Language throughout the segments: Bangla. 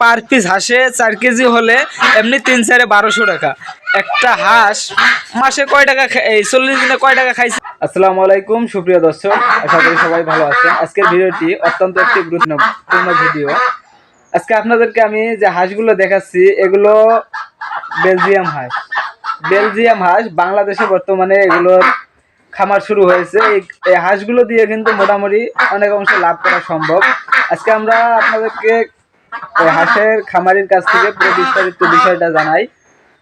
পার পিস হাঁসে চার কেজি হলে এমনি তিন চারে বারোশো টাকা। একটা হাঁস মাসে কয় টাকা এই চল্লিশ দিনে কয় টাকা খাইছে? আসসালামু আলাইকুম, সুপ্রিয় দর্শক, আশা করি সবাই ভালো আছেন। আজকের ভিডিওটি অত্যন্ত একটি গুরুত্বপূর্ণ ভিডিও। আজকে আপনাদেরকে আমি যে হাঁসগুলো দেখাচ্ছি, এগুলো বেলজিয়াম হাঁস। বেলজিয়াম হাঁস বাংলাদেশে বর্তমানে এগুলোর খামার শুরু হয়েছে। এই হাঁসগুলো দিয়ে কিন্তু মোটামুটি অনেক অংশ লাভ করা সম্ভব। আজকে আমরা আপনাদেরকে এই হাঁসের খামারির কাছ থেকে পুরো বিস্তারিত বিষয়টা জানাই।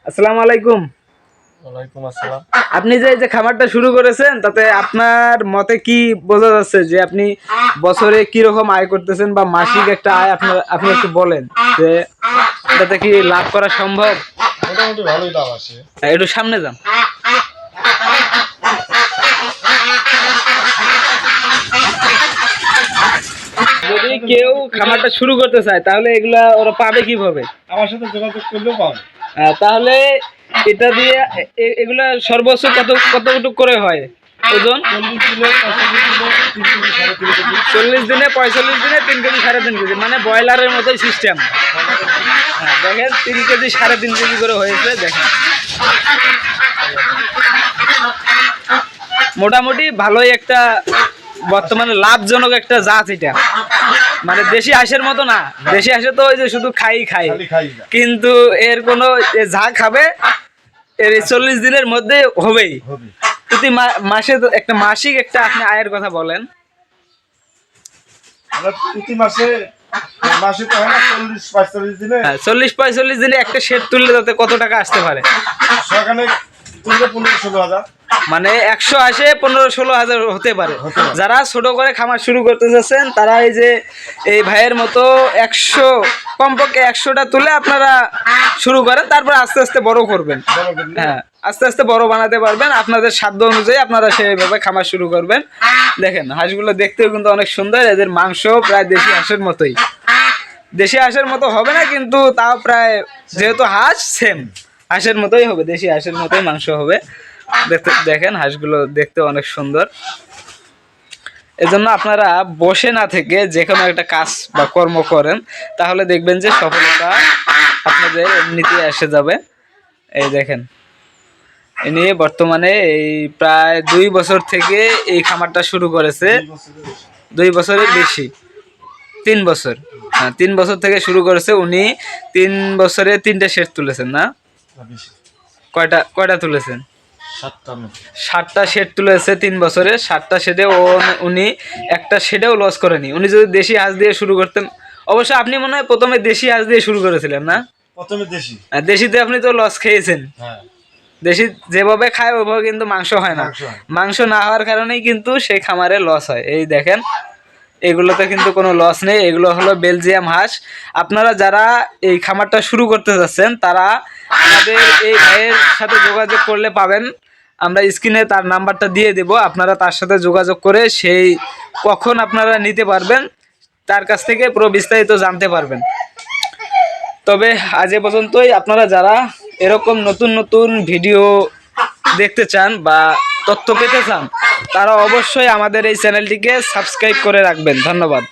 আসসালামু আলাইকুম। ওয়ালাইকুম আসসালাম। আপনি যে যে খামারটা শুরু করেছেন তাতে আপনার মতে কি বোঝা যাচ্ছে যে আপনি বছরে কি রকম আয় করতেছেন বা মাসিক একটা আয় আপনার আপনি একটু বলেন যে এটাতে কি লাভ করা সম্ভব? মোটামুটি ভালোই লাভ আসে একটু সামনে যান। যদি কেউ খামারটা শুরু করতে চায় তাহলে এগুলা ওরা পাবে কীভাবে? আমার সাথে যোগাযোগ করলেও পাবে। তাহলে এটা দিয়ে এগুলা সর্বোচ্চ কত কতটুকু করে হয় ওজন? চল্লিশ দিনে পঁয়তাল্লিশ দিনে তিন কেজি সাড়ে তিন কেজি কেজি মানে ব্রয়লারের মতোই সিস্টেম। দেখেন তিন কেজি সাড়ে তিন কেজি করে হয়েছে দেখেন। মোটামুটি ভালোই একটা বর্তমানে লাভজনক একটা জাত এটা। মানে দেশি হাঁসের মতো না। দেশি হাঁসে তো ওই যে শুধু খাই খাই। কিন্তু এর কোনো যা খাবে এর চল্লিশ দিনের মধ্যে হবেই। হবে প্রতি মাসে একটা মাসিক একটা আপনি আয়ের কথা বলেন। প্রতি মাসে মাসে তো হয় চল্লিশ পঁয়তাল্লিশ দিনে। একটা শেড তুললে তাতে কত টাকা আসতে পারে? সকালে পনেরো ষোলো হাজার। মানে একশো আসে পনেরো ষোলো হাজার হতে পারে। যারা ছোট করে খামার শুরু করতে চাচ্ছেন তারা এই যে এই ভাইয়ের মতো একশো কমপক্ষে একশোটা তুলে আপনারা শুরু করেন তারপর আস্তে আস্তে বড় করবেন। হ্যাঁ আস্তে আস্তে বড় বানাতে পারবেন। আপনাদের সাধ্য অনুযায়ী আপনারা সেইভাবে খামার শুরু করবেন। দেখেন হাঁসগুলো দেখতেও কিন্তু অনেক সুন্দর এদের মাংস প্রায় দেশি হাঁসের মতোই। দেশি হাঁসের মতো হবে না কিন্তু তাও প্রায় যেহেতু হাঁস সেম হাঁসের মতোই হবে দেশি হাঁসের মতোই মাংস হবে। দেখতে দেখেন হাঁসগুলো দেখতে অনেক সুন্দর। এজন্য আপনারা বসে না থেকে যে কোনো একটা কাজ বা কর্ম করেন তাহলে দেখবেন যে সফলতা আপনাদের এমনিতেই এসে যাবে। এই দেখেন এ নিয়ে বর্তমানে এই প্রায় দুই বছর থেকে এই খামারটা শুরু করেছে। দুই বছরের বেশি। তিন বছর। হ্যাঁ তিন বছর থেকে শুরু করেছে উনি। তিন বছরে তিনটে শেড তুলেছেন না? না, কয়টা কয়টা তুলেছেন? ষাটটা শেড তুলেছে তিন বছরে ষাটটা শেডে ও উনি একটা শেডেও লস করেনি। উনি যদি দেশি হাঁস দিয়ে শুরু করতেন অবশ্য আপনি মনে হয় প্রথমে দেশি হাঁস দিয়ে শুরু করেছিলেন না? প্রথমে দেশি। দেশিতে আপনি তো লস খেয়েছেন। হ্যাঁ। দেশি যেভাবে খায় ওইভাবে কিন্তু মাংস হয় না। মাংস হয়। না। মাংস না হওয়ার কারণেই কিন্তু সেই খামারে লস হয়। এই দেখেন এগুলোতে কিন্তু কোনো লস নেই। এগুলো হলো বেলজিয়াম হাঁস। আপনারা যারা এই খামারটা শুরু করতে যাচ্ছেন তারা আমাদের এই ভাইয়ের সাথে যোগাযোগ করলে পাবেন। আমরা স্ক্রিনে তার নাম্বারটা দিয়ে দেব আপনারা তার সাথে যোগাযোগ করে সেই কখন আপনারা নিতে পারবেন তার কাছ থেকে পুরো বিস্তারিত জানতে পারবেন। তবে আজ এ পর্যন্তই আপনারা যারা এরকম নতুন নতুন ভিডিও দেখতে চান বা তথ্য পেতে চান তারা অবশ্যই আমাদের এই চ্যানেলটিকে সাবস্ক্রাইব করে রাখবেন। ধন্যবাদ।